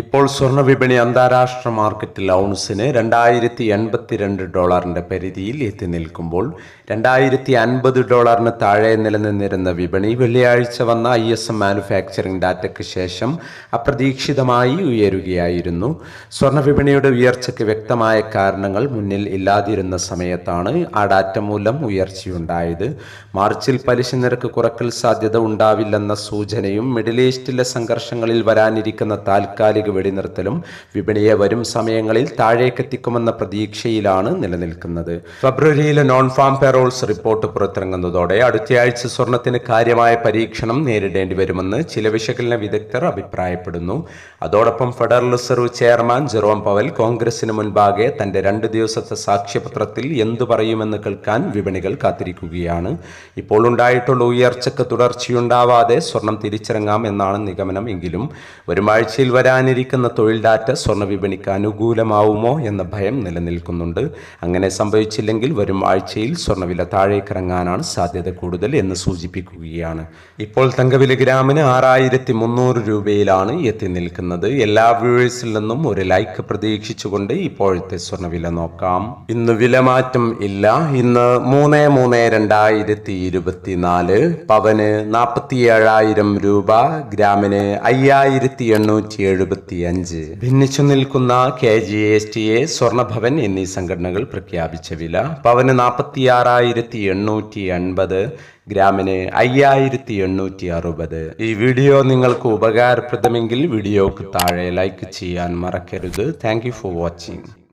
ഇപ്പോൾ സ്വർണ വിപണി അന്താരാഷ്ട്ര മാർക്കറ്റിൽ ഔൺസിന് രണ്ടായിരത്തി എൺപത്തിരണ്ട് ഡോളറിന്റെ പരിധിയിൽ എത്തി നിൽക്കുമ്പോൾ രണ്ടായിരത്തി അൻപത് ഡോളറിന് താഴെ നിലനിന്നിരുന്ന വിപണി വെള്ളിയാഴ്ച വന്ന ഐ എസ് എം മാനുഫാക്ചറിംഗ് ഡാറ്റയ്ക്ക് ശേഷം അപ്രതീക്ഷിതമായി ഉയരുകയായിരുന്നു. സ്വർണ വിപണിയുടെ ഉയർച്ചയ്ക്ക് വ്യക്തമായ കാരണങ്ങൾ മുന്നിൽ ഇല്ലാതിരുന്ന സമയത്താണ് ആ ഡാറ്റ മൂലം ഉയർച്ചയുണ്ടായത്. മാർച്ചിൽ പലിശ നിരക്ക് കുറക്കൽ സാധ്യത ഉണ്ടാവില്ലെന്ന സൂചനയും മിഡിൽ ഈസ്റ്റിലെ സംഘർഷങ്ങളിൽ വരാനിരിക്കുന്ന താൽക്കാലിക വെടിനിർത്തലും വിപണിയെ വരും സമയങ്ങളിൽ താഴേക്കെത്തിക്കുമെന്ന പ്രതീക്ഷയിലാണ് നിലനിൽക്കുന്നത്. ഫെബ്രുവരിയിലെ നോൺ ഫാം പെറോൾസ് റിപ്പോർട്ട് പുറത്തിറങ്ങുന്നതോടെ അടുത്തയാഴ്ച സ്വർണത്തിന് കാര്യമായ പരീക്ഷണം നേരിടേണ്ടി വരുമെന്ന് ചില വിശകലന വിദഗ്ധർ അഭിപ്രായപ്പെടുന്നു. അതോടൊപ്പം federal reserve chairman Jerome Powell കോൺഗ്രസിന് മുൻപാകെ തന്റെ രണ്ട് ദിവസത്തെ സാക്ഷ്യപത്രത്തിൽ എന്തു പറയുമെന്ന് കേൾക്കാൻ വിപണികൾ കാത്തിരിക്കുകയാണ്. ഇപ്പോൾ ഉണ്ടായിട്ടുള്ള ഉയർച്ചക്ക് തുടർച്ചയുണ്ടാവാതെ സ്വർണം തിരിച്ചിറങ്ങാം എന്നാണ് നിഗമനം. എങ്കിലും വരും ആഴ്ചയിൽ വരാനിരിക്കുന്ന തൊഴിൽ ഡാറ്റ സ്വർണ വിപണിക്ക് അനുകൂലമാവുമോ എന്ന ഭയം നിലനിൽക്കുന്നുണ്ട്. അങ്ങനെ സംഭവിച്ചില്ലെങ്കിൽ വരും ആഴ്ചയിൽ സ്വർണവില താഴേക്കിറങ്ങാനാണ് സാധ്യത കൂടുതൽ എന്ന് സൂചിപ്പിക്കുകയാണ്. ഇപ്പോൾ തങ്കവില ഗ്രാമിന് ആറായിരത്തി മുന്നൂറ് രൂപയിലാണ് എത്തി നിൽക്കുന്നത്. എല്ലാ വ്യൂവേഴ്സിൽ നിന്നും ഒരു ലൈക്ക് പ്രതീക്ഷിച്ചുകൊണ്ട് ഇപ്പോഴത്തെ സ്വർണവില നോക്കാം. ഇന്ന് വിലമാറ്റം ഇല്ല. ഇന്ന് മൂന്ന് മൂന്ന് രണ്ടായിരത്തി ഇരുപത്തിനാല് പവന് നാൽപ്പത്തി ഏഴായിരം രൂപ. ഗ്രാമിന് അയ്യായിരത്തി എണ്ണൂറ്റി എഴുപത്തി അഞ്ച് ഭിന്നിച്ചു നിൽക്കുന്ന K G S T A Swarnabhavan എന്നീ സംഘടനകൾ പ്രഖ്യാപിച്ച വില പവന് നാൽപ്പത്തി ആറായിരത്തി എണ്ണൂറ്റി എൺപത് ഗ്രാമിന് അയ്യായിരത്തി എണ്ണൂറ്റി അറുപത് ഈ വീഡിയോ നിങ്ങൾക്ക് ഉപകാരപ്രദമെങ്കിൽ വീഡിയോക്ക് താഴെ ലൈക്ക് ചെയ്യാൻ മറക്കരുത്. Thank for watching